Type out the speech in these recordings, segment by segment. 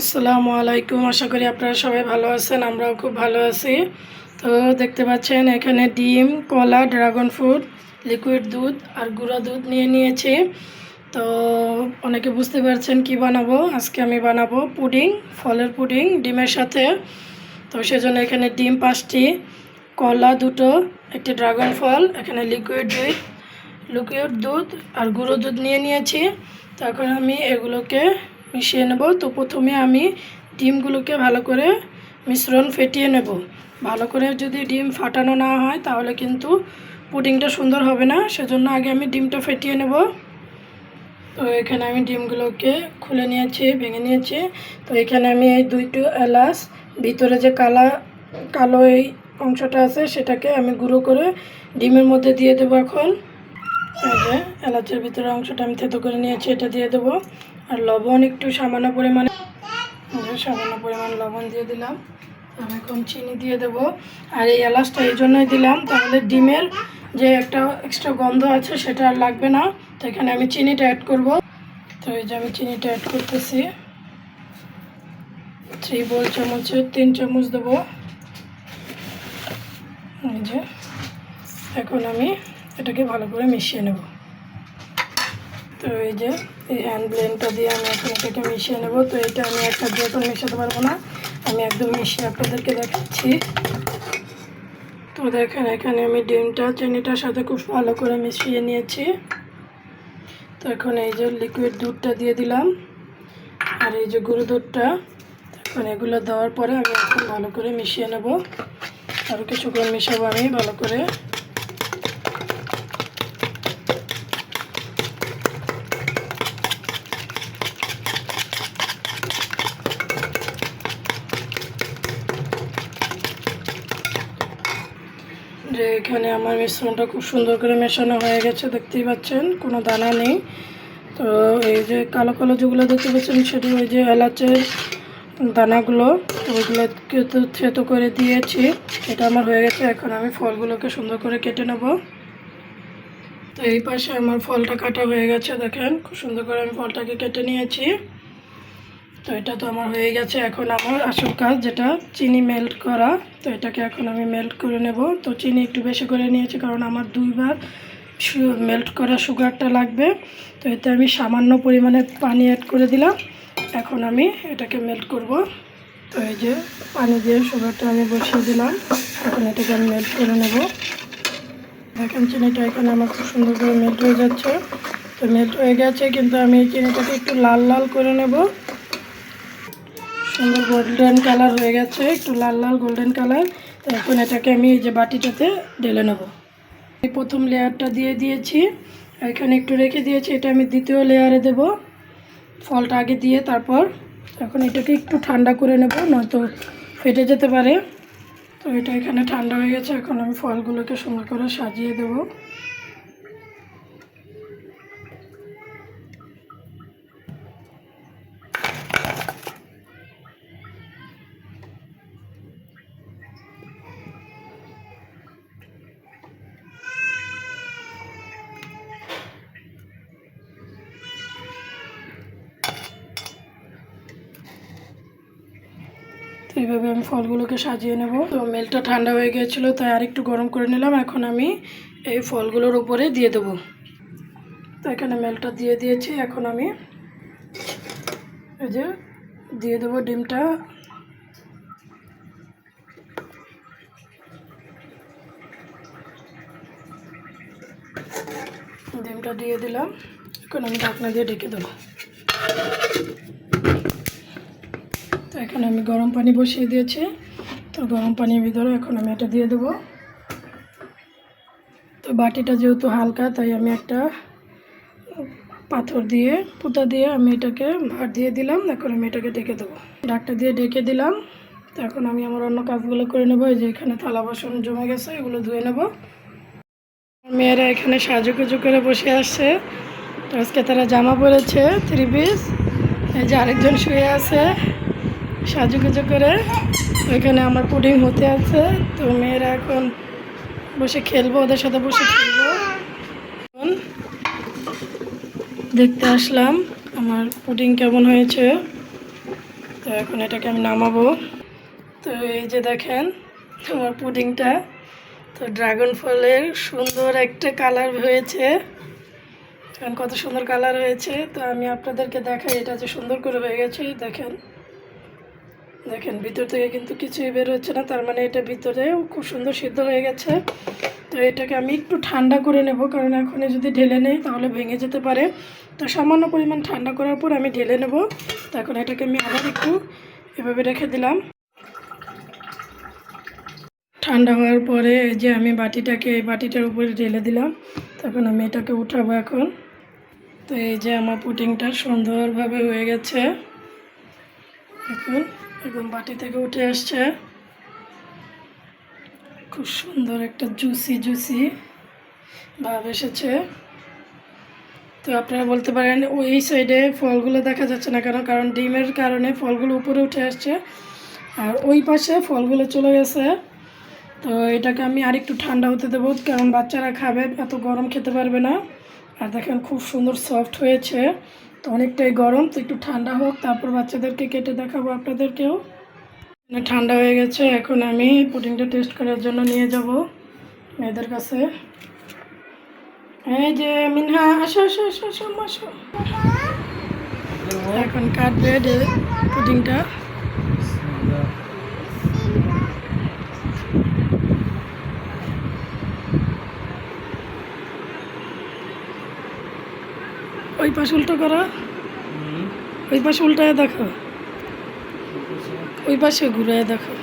আসসালামু আলাইকুম। আশা করি আপনারা সবাই ভালো আছেন, আমরাও খুব ভালো আছি। তো দেখতে পাচ্ছেন, এখানে ডিম, কলা, ড্রাগন ফ্রুট, লিকুইড দুধ আর গুঁড়া দুধ নিয়ে নিয়েছি। তো অনেকে বুঝতে পারছেন কি বানাবো। আজকে আমি বানাবো পুডিং, ফলের পুডিং ডিমের সাথে। তো সেজন্য এখানে ডিম পাঁচটি, কলা দুটো, একটি ড্রাগন ফল, এখানে লিকুইড দুধ লিকুইড দুধ আর গুঁড়ো দুধ নিয়ে নিয়েছি। তো এখন আমি এগুলোকে মিশিয়ে নেব। তো প্রথমে আমি ডিমগুলোকে ভালো করে মিশ্রণ ফেটিয়ে নেব। ভালো করে যদি ডিম ফাটানো না হয়, তাহলে কিন্তু পুডিংটা সুন্দর হবে না। সেজন্য আগে আমি ডিমটা ফেটিয়ে নেব। তো এখানে আমি ডিমগুলোকে খুলে নিয়েছি, ভেঙে নিয়েছি। তো এখানে আমি এই দুইটো এলাচ, ভিতরে যে কালা, কালো এই অংশটা আছে, সেটাকে আমি গুঁড়ো করে ডিমের মধ্যে দিয়ে দেবো এখন। এলাচের ভিতরে অংশটা আমি থেতো করে নিয়েছি, এটা দিয়ে দেবো। আর লবণ একটু সামান্য পরিমাণে সামান্য পরিমাণ লবণ দিয়ে দিলাম। আমি এখন চিনি দিয়ে দেবো। আর এই এলাচটা এই জন্যই দিলাম, তাহলে ডিমের যে একটা এক্সট্রা গন্ধ আছে সেটা আর লাগবে না। তো এখানে আমি চিনিটা অ্যাড করব। তো এই যে আমি চিনিটা অ্যাড করতেছি। থ্রি বল চামচের তিন চামচ দেবো। এই যে, এখন আমি এটাকে ভালো করে মিশিয়ে নেব। তো এই যে, এই হ্যান্ড ব্লেন্ডটা দিয়ে আমি এখন এটাকে মিশিয়ে নেব। তো এটা আমি একটা দিয়ে তো মেশাতে পারব না। আমি একদম মিশিয়ে আপনাদেরকে দেখাচ্ছি। তো দেখেন, এখানে আমি ডিমটা, চিনিটার সাথে খুব ভালো করে মিশিয়ে নিয়েছি। তো এখন এই যে লিকুইড দুধটা দিয়ে দিলাম। আর এই যে গুঁড়ো দুধটা, এখন এগুলো দেওয়ার পরে আমি এখন ভালো করে মিশিয়ে নেব। আরও কিছুক্ষণ মিশাবো আমি ভালো করে যে এখানে আমার মিশ্রণটা খুব সুন্দর করে মেশানো হয়ে গেছে, দেখতেই পাচ্ছেন, কোনো দানা নেই। তো এই যে কালো কালো যেগুলো দেখতে পাচ্ছেন, সেটি ওই যে এলাচের দানাগুলো ওইগুলোকে তো থেতো করে দিয়েছি, এটা আমার হয়ে গেছে, এখন আমি ফলগুলোকে সুন্দর করে কেটে নেব। তো এই পাশে আমার ফলটা কাটা হয়ে গেছে, দেখেন, খুব সুন্দর করে আমি ফলটাকে কেটে নিয়েছি। তো এটা তো আমার হয়ে গেছে, এখন আমার আসল কাজ যেটা, চিনি মেল্ট করা। তো এটাকে এখন আমি মেল্ট করে নেব। তো চিনি একটু বেশি করে নিয়েছি কারণ আমার দুইবার মেল্ট করা সুগারটা লাগবে। তো এতে আমি সামান্য পরিমাণে পানি অ্যাড করে দিলাম। এখন আমি এটাকে মেল্ট করব। তো এই যে পানি দিয়ে সুগারটা আমি বসিয়ে দিলাম। এখন এটাকে আমি মেল্ট করে নেব। দেখেন চিনিটা এখানে আমার খুব সুন্দর করে মেল্ট হয়ে যাচ্ছে। তো মেল্ট হয়ে গেছে, কিন্তু আমি চিনিটাকে একটু লাল লাল করে নেব। সুন্দর গোল্ডেন কালার হয়ে গেছে, একটু লাল লাল গোল্ডেন কালার এখন এটাকে আমি এই যে বাটিটাতে ঢেলে নেব। এই প্রথম লেয়ারটা দিয়ে দিয়েছি, এখানে একটু রেখে দিয়েছি, এটা আমি দ্বিতীয় লেয়ারে দেব। ফলটা আগে দিয়ে তারপর এখন এটাকে একটু ঠান্ডা করে নেব, নয়তো ফেটে যেতে পারে। তো এটা এখানে ঠান্ডা হয়ে গেছে, এখন আমি ফলগুলোকে সুন্দর করে সাজিয়ে দেবো। এইভাবে আমি ফলগুলোকে সাজিয়ে নেব। তো মেলটা ঠান্ডা হয়ে গিয়েছিল, তাই আরেকটু গরম করে নিলাম। এখন আমি এই ফলগুলোর উপরে দিয়ে দেবো। তো এখানে মেলটা দিয়ে দিয়েছি। এখন আমি এই যে দিয়ে দেবো ডিমটা। ডিমটা দিয়ে দিলাম। এখন আমি ঢাকনা দিয়ে ঢেকে দেবো। এখানে আমি গরম পানি বসিয়ে দিয়েছি। তো গরম পানির ভিতরে এখন আমি এটা দিয়ে দেবো। তো বাটিটা যেহেতু হালকা, তাই আমি একটা পাথর দিয়ে, পুঁতা দিয়ে আমি এটাকে ভাত দিয়ে দিলাম। এখন আমি এটাকে ডেকে দেবো। ডাকটা দিয়ে ডেকে দিলাম। তো এখন আমি আমার অন্য কাজগুলো করে নেব। যে এখানে থালা বাসন জমে গেছে, এগুলো ধুয়ে নেব। মেয়েরা এখানে সাজুকুজু করে বসে আসছে আজকে তারা জামা পরেছে থ্রি পিস এই যে আরেকজন শুয়ে আছে। সাজুগুজু করে। ওইখানে আমার পুডিং হতে আছে। তো মেয়েরা এখন বসে খেলব, ওদের সাথে বসে খেলব। এখন দেখতে আসলাম আমার পুডিং কেমন হয়েছে। তো এখন এটাকে আমি নামাবো। তো এই যে দেখেন আমার পুডিংটা। তো ড্রাগন ফলের সুন্দর একটা কালার হয়েছে। কত সুন্দর কালার হয়েছে। তো আমি আপনাদেরকে দেখাই এটা যে সুন্দর করে হয়ে গেছে। দেখেন। দেখেন, ভিতর থেকে কিন্তু কিছুই বের হচ্ছে না। তার মানে এটা ভিতরে খুব সুন্দর সিদ্ধ হয়ে গেছে। তো এটাকে আমি একটু ঠান্ডা করে নেব, কারণ এখন যদি ঢেলে নেই তাহলে ভেঙে যেতে পারে। তো সামান্য পরিমাণ ঠান্ডা করার পর আমি ঢেলে নেব। তো এখন এটাকে আমি আবার একটু এভাবে রেখে দিলাম। ঠান্ডা হওয়ার পরে এই যে আমি বাটিটাকে, এই বাটিটার উপরে ঢেলে দিলাম। তখন আমি এটাকে উঠাবো এখন। তো এই যে আমার পুটিংটা সুন্দরভাবে হয়ে গেছে। এখন এখন বাটি থেকে উঠে আসছে। খুব সুন্দর একটা জুসি জুসি ভাব এসেছে। তো আপনারা বলতে পারেন ওই সাইডে ফলগুলো দেখা যাচ্ছে না কেন? কারণ ডিমের কারণে ফলগুলো উপরে উঠে আসছে। আর ওই পাশে ফলগুলো চলে গেছে। তো এটাকে আমি আরেকটু ঠান্ডা হতে দেবো, কারণ বাচ্চারা খাবে, এত গরম খেতে পারবে না। আর দেখেন, খুব সুন্দর সফট হয়েছে। তো অনেকটাই গরম, তো একটু ঠান্ডা হোক, তারপর বাচ্চাদেরকে কেটে দেখাবো আপনাদেরকেও। মানে ঠান্ডা হয়ে গেছে, এখন আমি পুডিংটা টেস্ট করার জন্য নিয়ে যাব মেয়েদের কাছে। এই যে মিনহা, আসো আসো আসো আসো আসো এখন কাটবে পুডিংটা। ওই পাশে উল্টো করো। ওই পাশে উল্টায় দেখো। ওই পাশে ঘুরে দেখো।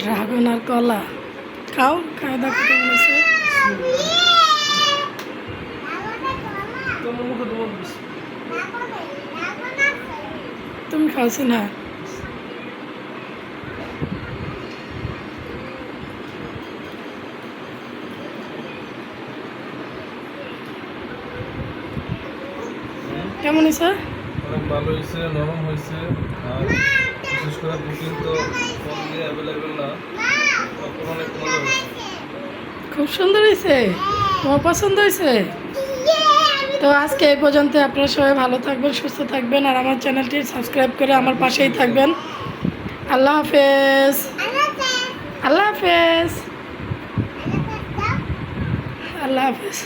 ড্রাগন আর কলা। খাও খাওয়া দেখো তুমি খাওছি না? কেমন হয়েছে? অনেক ভালো হয়েছে নরম হয়েছে। আর বিশেষ করে বুকিং তো ফোন দিয়ে অ্যাভেলেবেল না। তখন অনেক মজা হয়েছে। খুব সুন্দর হয়েছে? তোমার পছন্দ হয়েছে? তো আজকে এই পর্যন্ত আপনারা সবাই ভালো থাকবেন সুস্থ থাকবেন আর আমার চ্যানেলটি সাবস্ক্রাইব করে আমার পাশেই থাকবেন। আল্লাহ হাফেজ। আল্লাহ হাফেজ। আল্লাহ হাফেজ।